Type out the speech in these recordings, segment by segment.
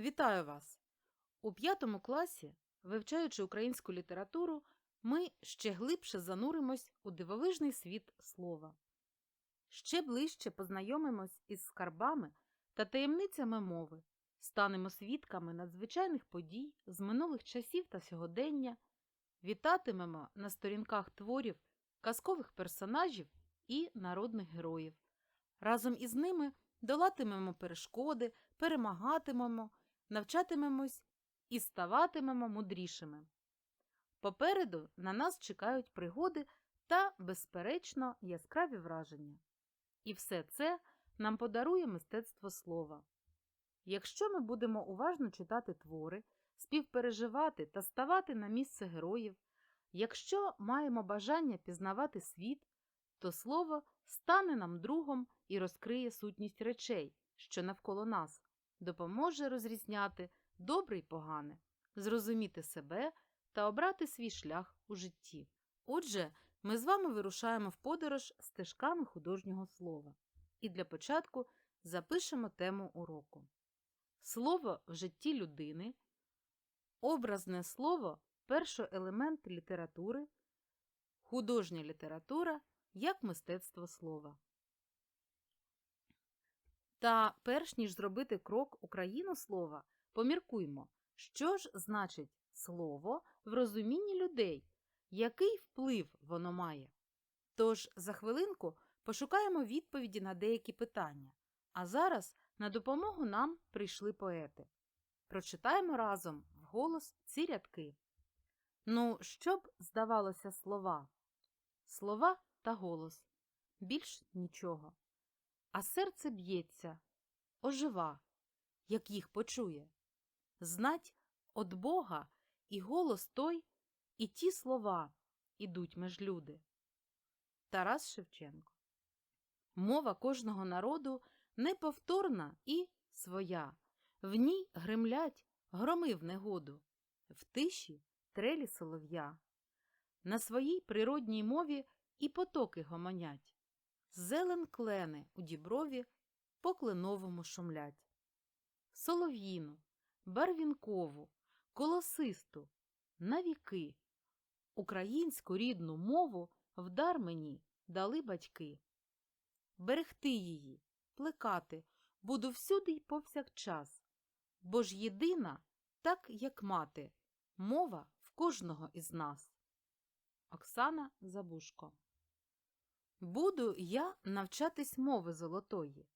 Вітаю вас! У п'ятому класі, вивчаючи українську літературу, ми ще глибше зануримось у дивовижний світ слова. Ще ближче познайомимось із скарбами та таємницями мови, станемо свідками надзвичайних подій з минулих часів та сьогодення, вітатимемо на сторінках творів казкових персонажів і народних героїв. Разом із ними долатимемо перешкоди, перемагатимемо, навчатимемось і ставатимемо мудрішими. Попереду на нас чекають пригоди та, безперечно, яскраві враження. І все це нам подарує мистецтво слова. Якщо ми будемо уважно читати твори, співпереживати та ставати на місце героїв, якщо маємо бажання пізнавати світ, то слово стане нам другом і розкриє сутність речей, що навколо нас, допоможе розрізняти добре й погане, зрозуміти себе та обрати свій шлях у житті. Отже, ми з вами вирушаємо в подорож стежками художнього слова. І для початку запишемо тему уроку. Слово в житті людини, образне слово перший елемент літератури, художня література як мистецтво слова. Та перш ніж зробити крок Україну слова, поміркуймо, що ж значить слово в розумінні людей, який вплив воно має. Тож за хвилинку пошукаємо відповіді на деякі питання, а зараз на допомогу нам прийшли поети. Прочитаємо разом вголос ці рядки. Ну, що б здавалося слова? Слова та голос. Більш нічого. А серце б'ється, ожива, як їх почує. Знать од Бога і голос той, і ті слова ідуть меж люди. Тарас Шевченко Мова кожного народу неповторна і своя. В ній гремлять громи в негоду, в тиші трелі солов'я. На своїй природній мові і потоки гомонять. Зелен клени у діброві по кленовому шумлять. Солов'їну, барвінкову, колосисту, навіки. Українську рідну мову вдар мені дали батьки. Берегти її, плекати буду всюди й повсякчас, бо ж єдина, так як мати, мова в кожного із нас. Оксана Забушко Буду я навчатись мови золотої,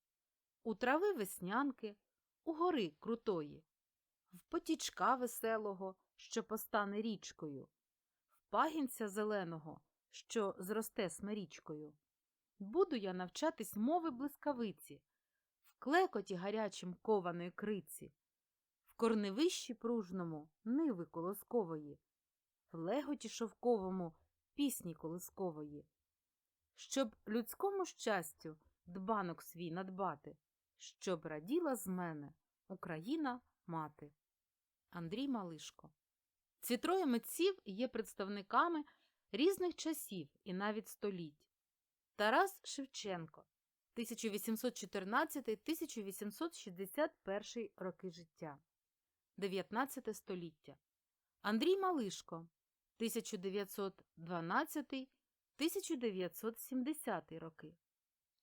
у трави веснянки, у гори крутої, в потічка веселого, що постане річкою, в пагінця зеленого, що зросте смирічкою. Буду я навчатись мови блискавиці, в клекоті гарячим кованої криці, в корневищі пружному ниви колоскової, в леготі шовковому пісні колискової щоб людському щастю дбанок свій надбати, щоб раділа з мене Україна мати. Андрій Малишко. Ці троє митців є представниками різних часів і навіть століть. Тарас Шевченко 1814-1861 роки життя. 19 століття. Андрій Малишко 1912 1970 роки,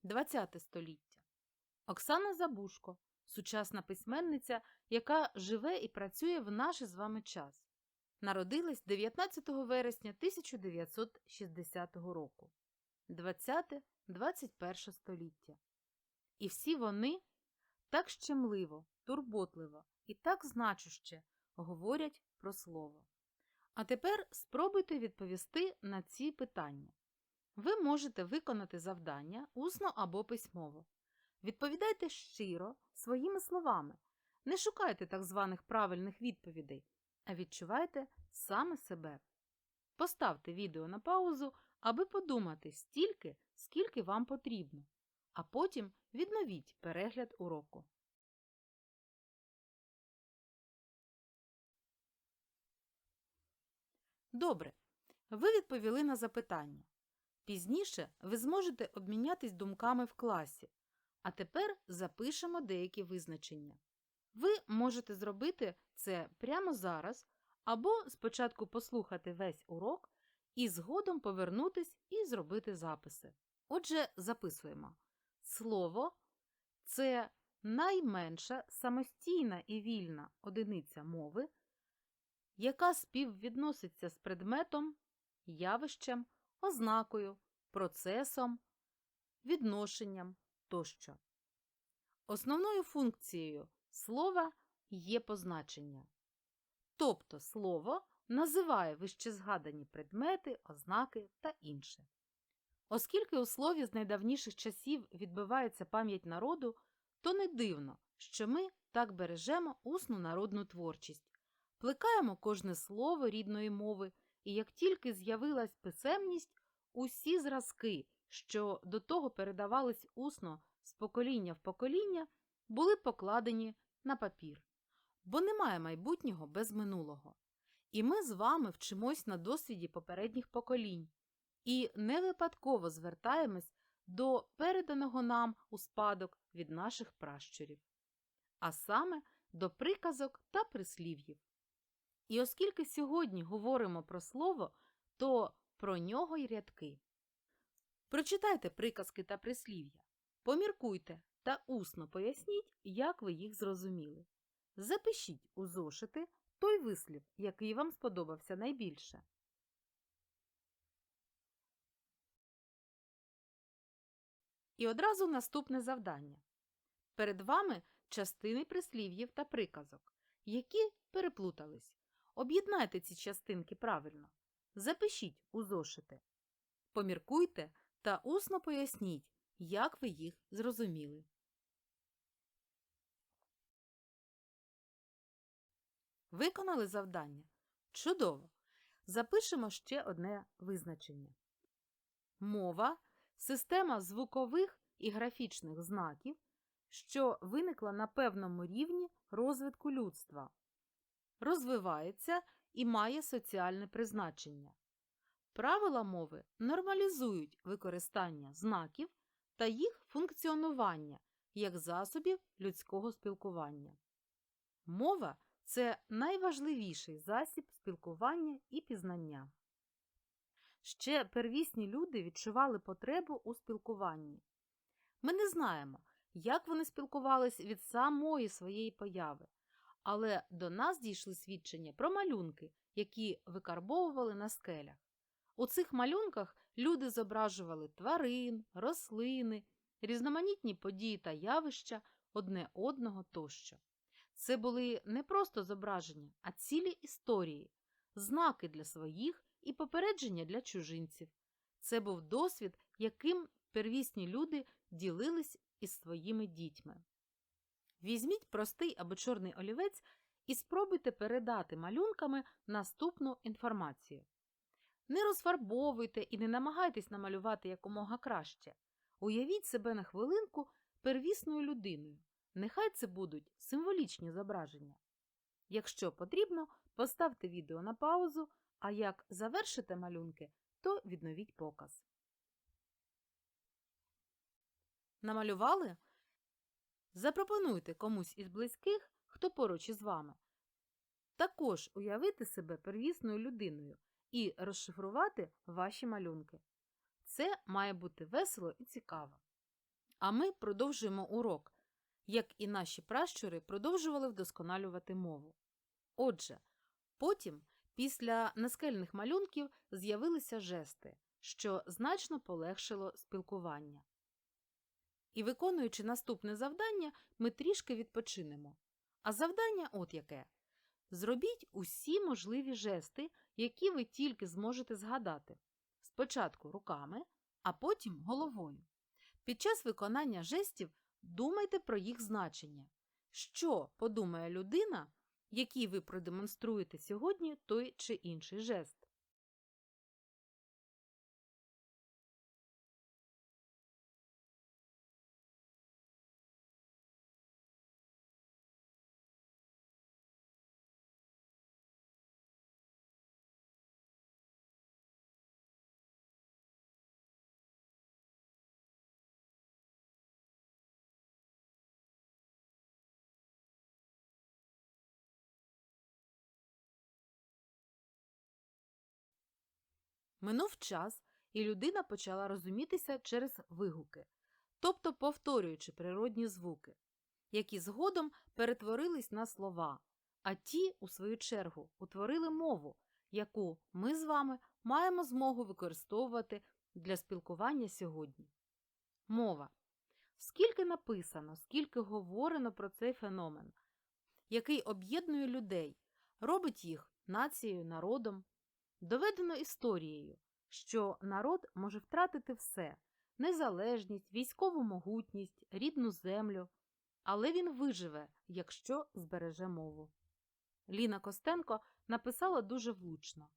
ХХ століття. Оксана Забушко, сучасна письменниця, яка живе і працює в наш з вами час. Народилась 19 вересня 1960 року, 20-21 століття. І всі вони так щемливо, турботливо і так значуще говорять про слово. А тепер спробуйте відповісти на ці питання. Ви можете виконати завдання усно або письмово. Відповідайте щиро своїми словами. Не шукайте так званих правильних відповідей, а відчувайте саме себе. Поставте відео на паузу, аби подумати стільки, скільки вам потрібно, а потім відновіть перегляд уроку. Добре. Ви відповіли на запитання. Пізніше ви зможете обмінятись думками в класі, а тепер запишемо деякі визначення. Ви можете зробити це прямо зараз, або спочатку послухати весь урок і згодом повернутись і зробити записи. Отже, записуємо. Слово це найменша самостійна і вільна одиниця мови, яка співвідноситься з предметом, явищем, ознакою, процесом, відношенням тощо. Основною функцією слова є позначення. Тобто слово називає вищезгадані предмети, ознаки та інше. Оскільки у слові з найдавніших часів відбивається пам'ять народу, то не дивно, що ми так бережемо усну народну творчість, плекаємо кожне слово рідної мови, і як тільки з'явилась писемність, усі зразки, що до того передавались усно з покоління в покоління, були покладені на папір. Бо немає майбутнього без минулого. І ми з вами вчимось на досвіді попередніх поколінь і не випадково звертаємось до переданого нам у спадок від наших пращурів, а саме до приказок та прислів'їв. І оскільки сьогодні говоримо про слово, то про нього й рядки. Прочитайте приказки та прислів'я, поміркуйте та усно поясніть, як ви їх зрозуміли. Запишіть у зошити той вислів, який вам сподобався найбільше. І одразу наступне завдання. Перед вами частини прислів'їв та приказок, які переплутались. Об'єднайте ці частинки правильно. Запишіть у зошити. Поміркуйте та усно поясніть, як ви їх зрозуміли. Виконали завдання? Чудово! Запишемо ще одне визначення. Мова система звукових і графічних знаків, що виникла на певному рівні розвитку людства, розвивається і має соціальне призначення. Правила мови нормалізують використання знаків та їх функціонування як засобів людського спілкування. Мова це найважливіший засіб спілкування і пізнання. Ще первісні люди відчували потребу у спілкуванні. Ми не знаємо, як вони спілкувались від самої своєї появи, але до нас дійшли свідчення про малюнки, які викарбовували на скелях. У цих малюнках люди зображували тварин, рослини, різноманітні події та явища одне одного тощо. Це були не просто зображення, а цілі історії, знаки для своїх і попередження для чужинців. Це був досвід, яким первісні люди ділились із своїми дітьми. Візьміть простий або чорний олівець і спробуйте передати малюнками наступну інформацію. Не розфарбовуйте і не намагайтесь намалювати якомога краще. Уявіть себе на хвилинку первісною людиною. Нехай це будуть символічні зображення. Якщо потрібно, поставте відео на паузу, а як завершите малюнки, то відновіть показ. Намалювали? Запропонуйте комусь із близьких, хто поруч із вами. Також уявити себе первісною людиною і розшифрувати ваші малюнки. Це має бути весело і цікаво. А ми продовжуємо урок, як і наші пращури продовжували вдосконалювати мову. Отже, потім, після наскельних малюнків, з'явилися жести, що значно полегшило спілкування. І, виконуючи наступне завдання, ми трішки відпочинемо. А завдання от яке. Зробіть усі можливі жести, які ви тільки зможете згадати. Спочатку руками, а потім головою. Під час виконання жестів думайте про їх значення. Що подумає людина, якій ви продемонструєте сьогодні той чи інший жест? Минув час, і людина почала розумітися через вигуки, тобто повторюючи природні звуки, які згодом перетворились на слова, а ті, у свою чергу, утворили мову, яку ми з вами маємо змогу використовувати для спілкування сьогодні. Мова. Скільки написано, скільки говорено про цей феномен, який об'єднує людей, робить їх нацією, народом, доведено історією, що народ може втратити все незалежність, військову могутність, рідну землю, але він виживе, якщо збереже мову. Ліна Костенко написала дуже влучно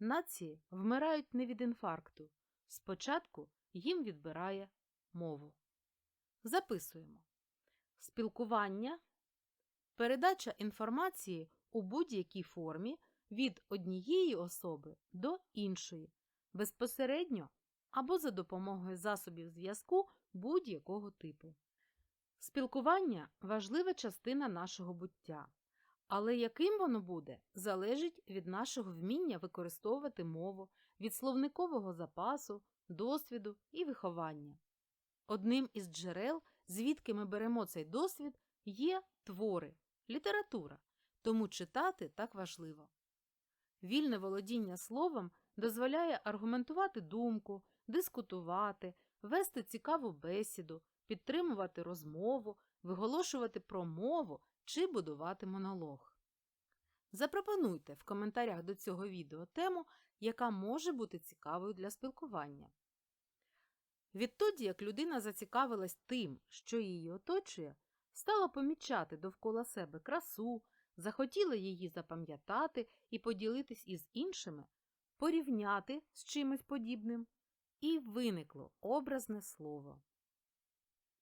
нації вмирають не від інфаркту. Спочатку їм відбирає мову. Записуємо спілкування, передача інформації у будь-якій формі від однієї особи до іншої, безпосередньо або за допомогою засобів зв'язку будь-якого типу. Спілкування важлива частина нашого буття, але яким воно буде, залежить від нашого вміння використовувати мову, від словникового запасу, досвіду і виховання. Одним із джерел, звідки ми беремо цей досвід, є твори, література, тому читати так важливо. Вільне володіння словом дозволяє аргументувати думку, дискутувати, вести цікаву бесіду, підтримувати розмову, виголошувати промову чи будувати монолог. Запропонуйте в коментарях до цього відео тему, яка може бути цікавою для спілкування. Відтоді, як людина зацікавилась тим, що її оточує, стала помічати довкола себе красу, захотіла її запам'ятати і поділитись із іншими, порівняти з чимось подібним, і виникло образне слово.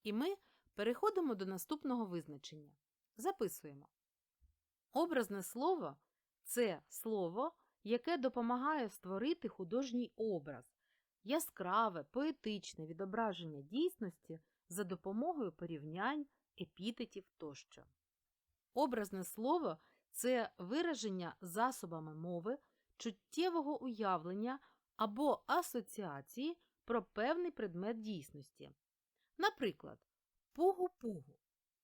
І ми переходимо до наступного визначення. Записуємо. Образне слово це слово, яке допомагає створити художній образ, яскраве, поетичне відображення дійсності за допомогою порівнянь, епітетів тощо. Образне слово це вираження засобами мови чуттєвого уявлення або асоціації про певний предмет дійсності. Наприклад, пугу-пугу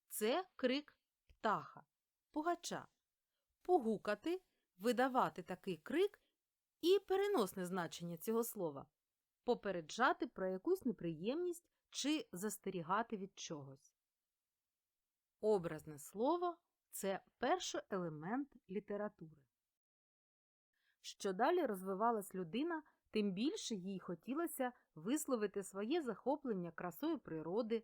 це крик птаха, пугача. Пугукати видавати такий крик і переносне значення цього слова попереджати про якусь неприємність чи застерігати від чогось. Образне слово це перший елемент літератури. Що далі розвивалась людина, тим більше їй хотілося висловити своє захоплення красою природи,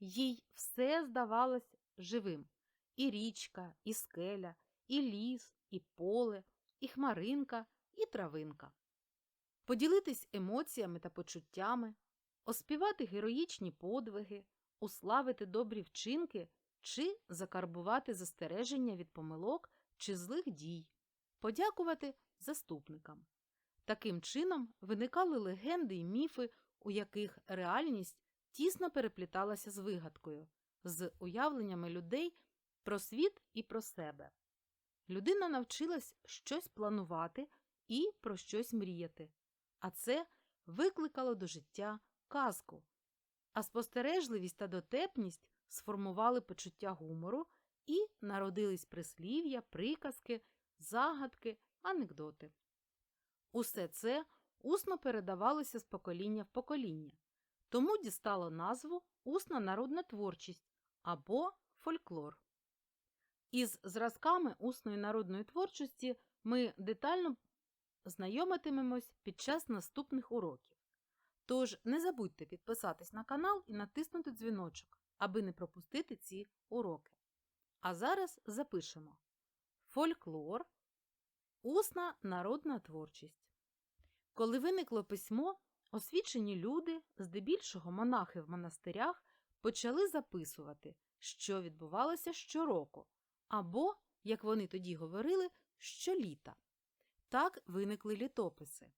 їй все здавалось живим і річка, і скеля, і ліс, і поле, і хмаринка, і травинка. Поділитись емоціями та почуттями, оспівати героїчні подвиги, уславити добрі вчинки чи закарбувати застереження від помилок чи злих дій, подякувати заступникам. Таким чином виникали легенди і міфи, у яких реальність тісно перепліталася з вигадкою, з уявленнями людей про світ і про себе. Людина навчилась щось планувати і про щось мріяти, а це викликало до життя казку, а спостережливість та дотепність сформували почуття гумору і народились прислів'я, приказки, загадки, анекдоти. Усе це усно передавалося з покоління в покоління, тому дістало назву усна народна творчість або фольклор. Із зразками усної народної творчості ми детально знайомитимемось під час наступних уроків. Тож не забудьте підписатись на канал і натиснути дзвіночок, аби не пропустити ці уроки. А зараз запишемо фольклор, усна народна творчість. Коли виникло письмо, освічені люди, здебільшого монахи в монастирях, почали записувати, що відбувалося щороку, або, як вони тоді говорили, щоліта. Так виникли літописи.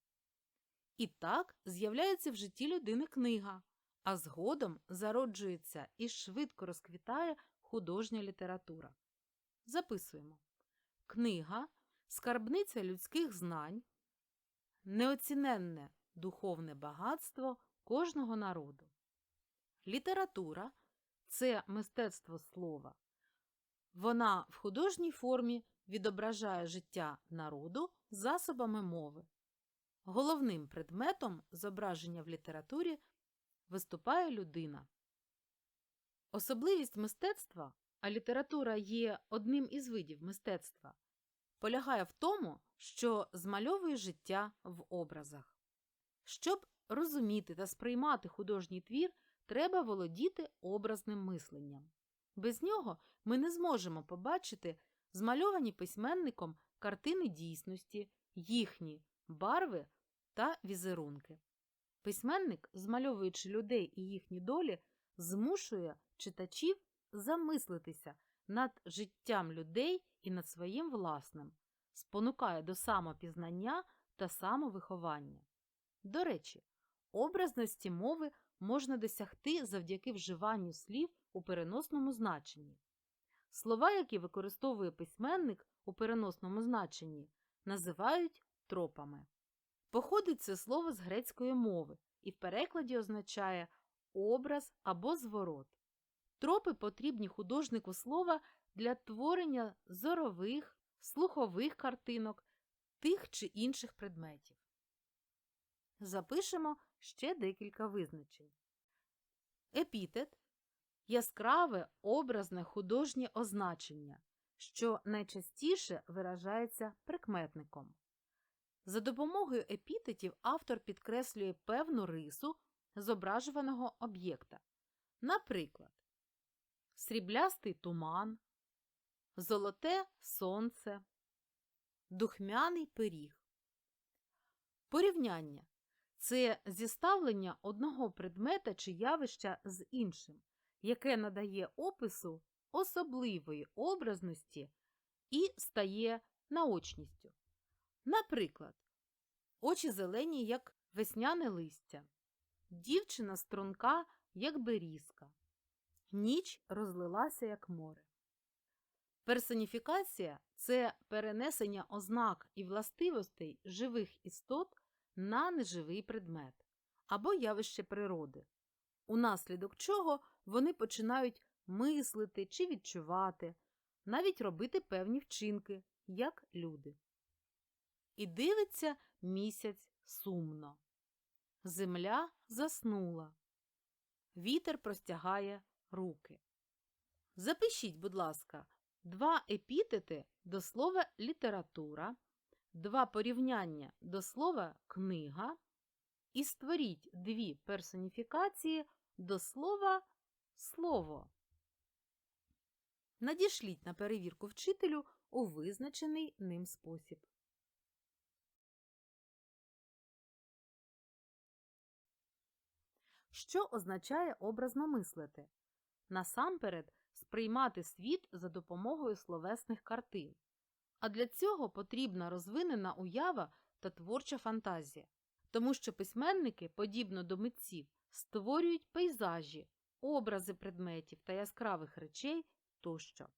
І так з'являється в житті людини книга, а згодом зароджується і швидко розквітає художня література. Записуємо Книга скарбниця людських знань, неоціненне духовне багатство кожного народу. Література це мистецтво слова. Вона в художній формі відображає життя народу засобами мови. Головним предметом зображення в літературі виступає людина. Особливість мистецтва, а література є одним із видів мистецтва, полягає в тому, що змальовує життя в образах. Щоб розуміти та сприймати художній твір, треба володіти образним мисленням. Без нього ми не зможемо побачити змальовані письменником картини дійсності, їхні барви та візерунки. Письменник, змальовуючи людей і їхні долі, змушує читачів замислитися над життям людей і над своїм власним, спонукає до самопізнання та самовиховання. До речі, образності мови можна досягти завдяки вживанню слів у переносному значенні. Слова, які використовує письменник у переносному значенні, називають тропами. Походить це слово з грецької мови і в перекладі означає образ або зворот. Тропи потрібні художнику слова для творення зорових, слухових картинок тих чи інших предметів. Запишемо ще декілька визначень. Епітет яскраве образне художнє означення, що найчастіше виражається прикметником. За допомогою епітетів автор підкреслює певну рису зображуваного об'єкта. Наприклад, сріблястий туман, золоте сонце, духмяний пиріг. Порівняння це зіставлення одного предмета чи явища з іншим, яке надає опису особливої образності і стає наочністю. Наприклад, очі зелені, як весняне листя, дівчина струнка, як берізка, ніч розлилася, як море. Персоніфікація це перенесення ознак і властивостей живих істот на неживий предмет або явище природи, унаслідок чого вони починають мислити чи відчувати, навіть робити певні вчинки, як люди. І дивиться місяць сумно. Земля заснула. Вітер простягає руки. Запишіть, будь ласка, два епітети до слова література, два порівняння до слова книга і створіть дві персоніфікації до слова слово. Надішліть на перевірку вчителю у визначений ним спосіб. Що означає образно мислити? Насамперед, сприймати світ за допомогою словесних картин. А для цього потрібна розвинена уява та творча фантазія, тому що письменники, подібно до митців, створюють пейзажі, образи предметів та яскравих речей тощо.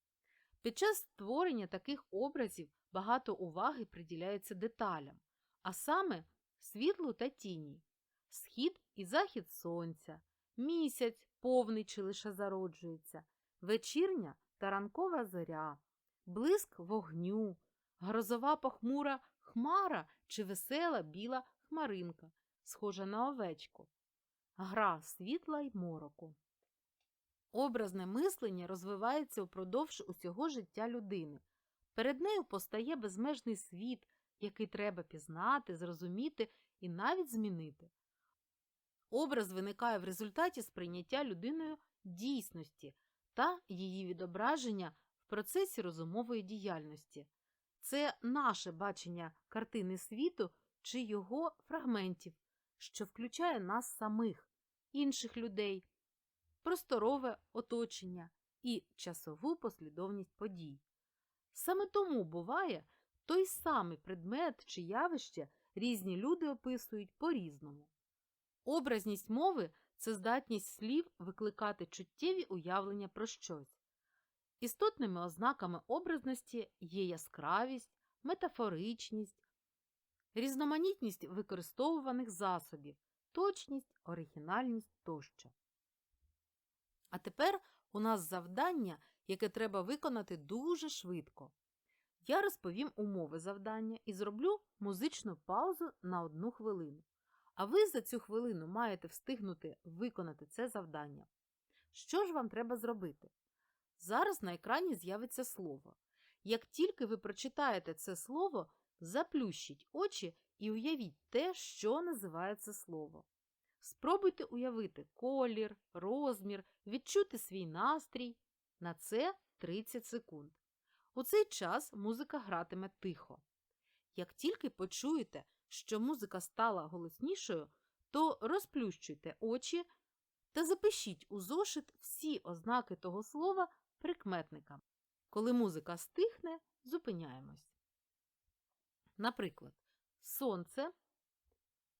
Під час створення таких образів багато уваги приділяється деталям, а саме світлу та тіні, схід і захід сонця, місяць повний чи лише зароджується, вечірня та ранкова зоря, блиск вогню, грозова похмура хмара чи весела біла хмаринка, схожа на овечку, гра світла й мороку. Образне мислення розвивається впродовж усього життя людини. Перед нею постає безмежний світ, який треба пізнати, зрозуміти і навіть змінити. Образ виникає в результаті сприйняття людиною дійсності та її відображення в процесі розумової діяльності. Це наше бачення картини світу чи його фрагментів, що включає нас самих, інших людей, просторове оточення і часову послідовність подій. Саме тому буває той самий предмет чи явище різні люди описують по-різному. Образність мови це здатність слів викликати чуттєві уявлення про щось. Істотними ознаками образності є яскравість, метафоричність, різноманітність використовуваних засобів, точність, оригінальність тощо. А тепер у нас завдання, яке треба виконати дуже швидко. Я розповім умови завдання і зроблю музичну паузу на одну хвилину. А ви за цю хвилину маєте встигнути виконати це завдання. Що ж вам треба зробити? Зараз на екрані з'явиться слово. Як тільки ви прочитаєте це слово, заплющіть очі і уявіть те, що називає це слово. Спробуйте уявити колір, розмір, відчути свій настрій. На це 30 секунд. У цей час музика гратиме тихо. Як тільки почуєте, що музика стала голоснішою, то розплющуйте очі та запишіть у зошит всі ознаки того слова прикметникам. Коли музика стихне, зупиняємось. Наприклад, сонце,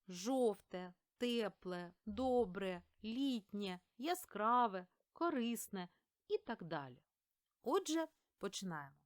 жовте, тепле, добре, літнє, яскраве, корисне і так далі. Отже, починаємо.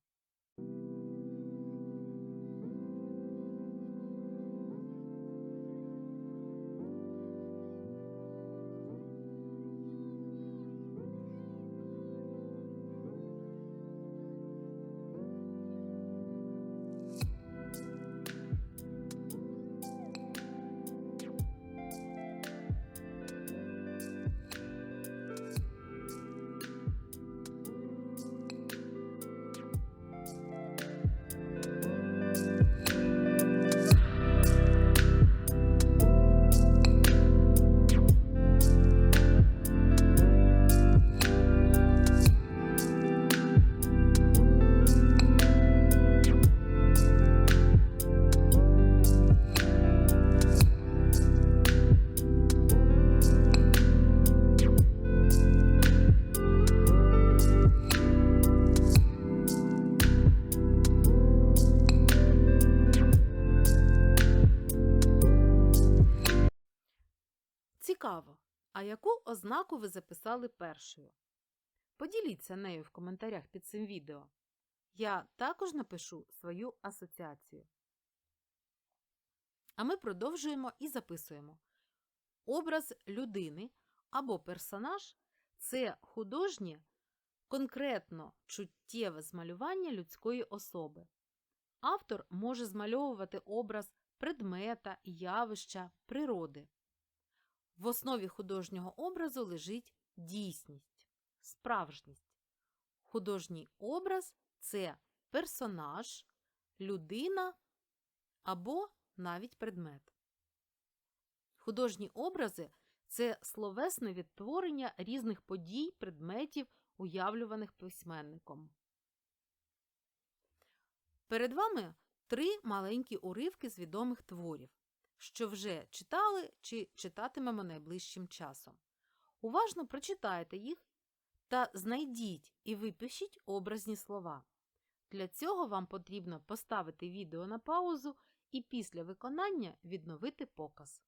Цікаво, а яку ознаку ви записали першою? Поділіться нею в коментарях під цим відео. Я також напишу свою асоціацію. А ми продовжуємо і записуємо. Образ людини або персонаж це художнє, конкретно чуттєве змалювання людської особи. Автор може змальовувати образ предмета, явища, природи. В основі художнього образу лежить дійсність, справжність. Художній образ це персонаж, людина або навіть предмет. Художні образи це словесне відтворення різних подій, предметів, уявлюваних письменником. Перед вами три маленькі уривки з відомих творів що вже читали чи читатимемо найближчим часом. Уважно прочитайте їх та знайдіть і випишіть образні слова. Для цього вам потрібно поставити відео на паузу і після виконання відновити показ.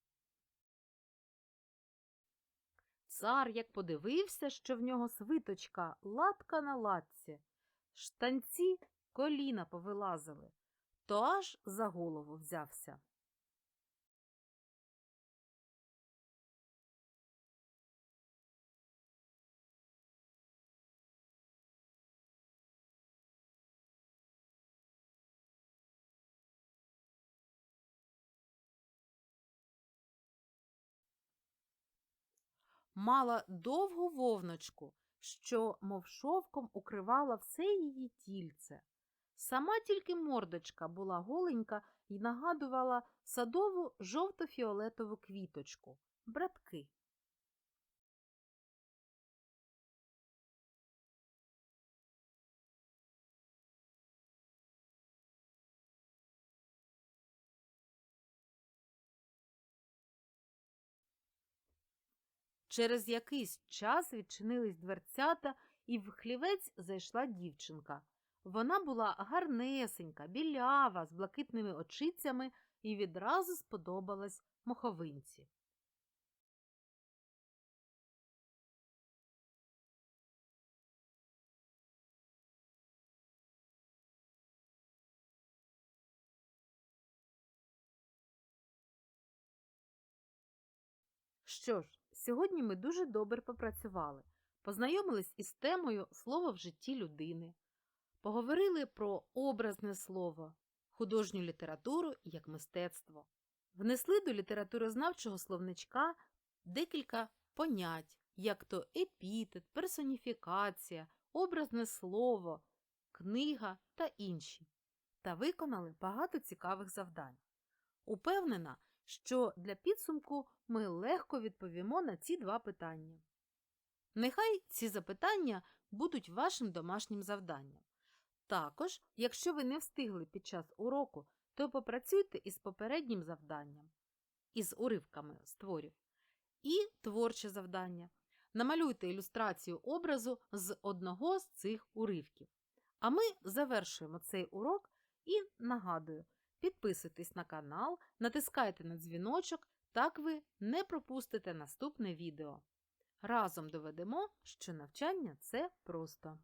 Цар як подивився, що в нього свиточка латка на латці, штанці коліна повилазили, то аж за голову взявся. Мала довгу вовночку, що, мов шовком, укривала все її тільце. Сама тільки мордочка була голенька і нагадувала садову жовто-фіолетову квіточку братки. Через якийсь час відчинились дверцята, і в хлівець зайшла дівчинка. Вона була гарнесенька, білява, з блакитними очицями і відразу сподобалась моховинці. Що ж, сьогодні ми дуже добре попрацювали, познайомились із темою слово в житті людини, поговорили про образне слово, художню літературу як мистецтво, внесли до літературознавчого словничка декілька понять, як то епітет, персоніфікація, образне слово, книга та інші, та виконали багато цікавих завдань. Упевнена, що для підсумку ми легко відповімо на ці два питання. Нехай ці запитання будуть вашим домашнім завданням. Також, якщо ви не встигли під час уроку, то попрацюйте із попереднім завданням, із уривками з творів, і творче завдання. Намалюйте ілюстрацію образу з одного з цих уривків. А ми завершуємо цей урок і нагадую, підписуйтесь на канал, натискайте на дзвіночок, так ви не пропустите наступне відео. Разом доведемо, що навчання це просто.